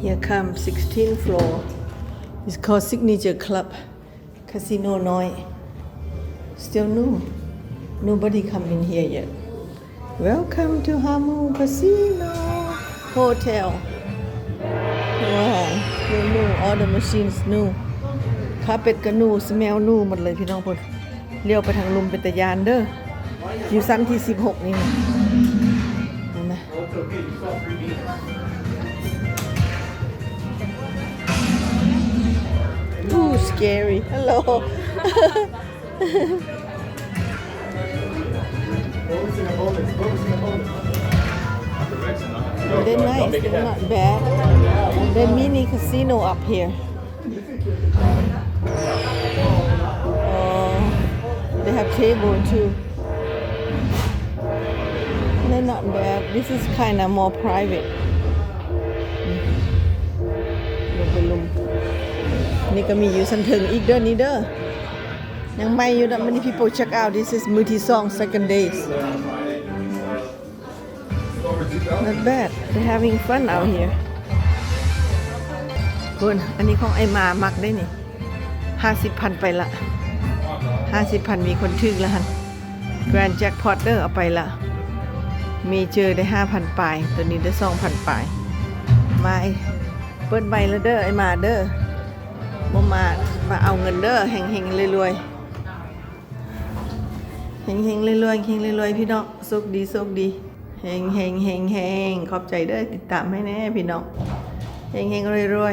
Here comes 16th floor. It's called Signature Club. Casino Noi. Still new. Nobody come in here yet. Welcome to Hamu Casino Hotel. Wow, new new all the machines new คาเป็ดก็นูสแมลนูหมดเลยพี่น้องพนเลี้ยวไปทางลุมเป็นตะยานเด้ออยู่ชั้นที่ 16 นี่นะเห็นไหม Scary. Hello. They're nice. They're not bad. The mini casino up here. Oh, they have table too. They're not bad. This is kind of more private. นี่ก็มีอยู่สันถึงอีกเด้อนี่เด้อยังไม่อยู่นะ many people check out this is มือที่สอง second days not bad they having fun out here คุณอันนี้ของไอมามักได้นี่ห้าสิบพันไปละห้าสิบพันมีคนทึกแล้วฮัน Grand Jackpot เด้อเอาไปละ มีเจอได้ห้าพันปลาย ตัวนี้ได้สองพันปลาย มาเปิดใบแล้วเด้อไอมาเด้อ มามามาเอาเงินเด้อแห่งเฮงๆรวยๆเฮงเฮงๆรวยๆเฮงรวยๆพี่น้องโชคดีโชคดีเฮงเฮงเฮงเฮงขอบใจเด้อติดตามให้แน่พี่น้องเฮงเฮงๆรวยๆ